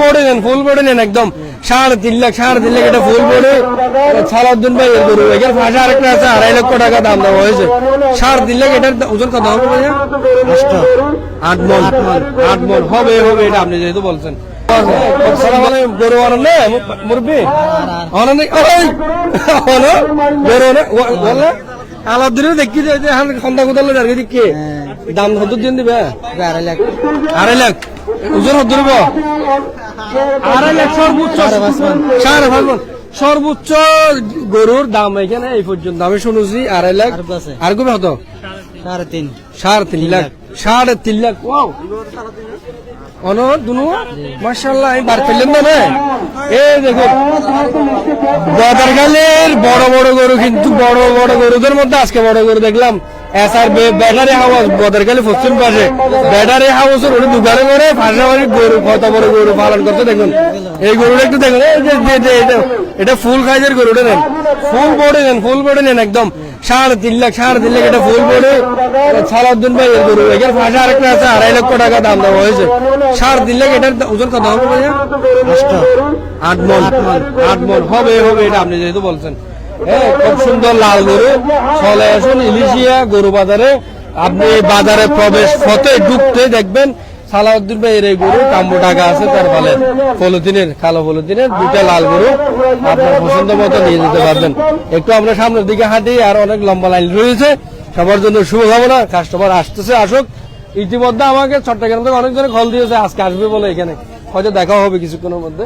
Body নেন full body নেন একদম। সাড়ে তিন লাখ, সাড়ে তিন লাখ এটা ফুল বডি সালাউদ্দিন ভাই এর গরু। এখানে পাশে আরেকটা আছে, আড়াই লক্ষ টাকা দাম দেওয়া হয়েছে। সাড়ে তিন লাখ এটার ওজন কত হবে ভাইয়া? আট মন আট মন হবে হবে, এটা আপনি যেহেতু বলছেন। গরু আনেন না মুরব্বি? আনেন গরু আনে বললে দেখি যে যে খন্দা কোদাল আর কি দাম কত দিন দিবে। আড়াই লাখ। আড়াই লাখ। ওজন কত দিব আড়াই লাখ সর্বোচ্চ। সাড়ে পাঁচ মণ। সর্বোচ্চ গরুর দাম এখানে এই পর্যন্ত। আমি শুনেছি আড়াই লাখ। আর। কবে হতো সাড়ে তিন। সাড়ে তিন লাখ। সাড়ে তিন লাখ। অন দুনু মার্শাল্লাহ আমি বার না এই বদারগালের বড় বড় বড় বড় গরুদের মধ্যে আজকে বড় গরু দেখলাম। এসআর ব্যাটারি হাউস বদারগালি পশ্চিম পাশে। ব্যাটারি হাউসের ওটা দোকানে করে পাশাপাশি গরু কত বড় গরু পালন করতে দেখুন। এই গরুটা একটু দেখুন। এই যে যে- যে এটা এটা ফুল সাইজের গরুটা নেন। ফুল বডি নেন ফুল বডি নেন একদম। সাড়ে তিন লাখ সাড়ে তিন লাখ এটা ফুল বডি সালাউদ্দিন ভাই এর গরু। এখানে পাশে আরেকটা আছে আড়াই লক্ষ টাকা দাম দেওয়া হয়েছে। সাড়ে তিন লাখ এটার ওজন কত হবে ভাইয়া? আট মন আট মন। হবে হবে এটা আপনি যেহেতু বলছেন। খুব সুন্দর লাল গরু। চলে আসুন ইলিশিয়া গরু বাজারে। আপনি বাজারে প্রবেশ পথে ঢুকতে দেখবেন সালাউদ্দিন ভাই, এর এই গরু, কাম্বো টাকা আছে, তার ফলে পলিথিনের, কালো পলিথিনের দুটা লাল গরু আপনার পছন্দ মতো নিয়ে যেতে পারবেন। একটু আমরা সামনের দিকে হাঁটি, আর অনেক লম্বা লাইন রয়েছে। সবার জন্য শুভকামনা, কাস্টমার আসতেছে, আসুক। ইতিমধ্যে আমাকে চট্টগ্রাম থেকে অনেকজনে কল দিয়েছে, আজকে আসবে বলে এখানে। হয়তো দেখা হবে কিছুক্ষণের মধ্যে।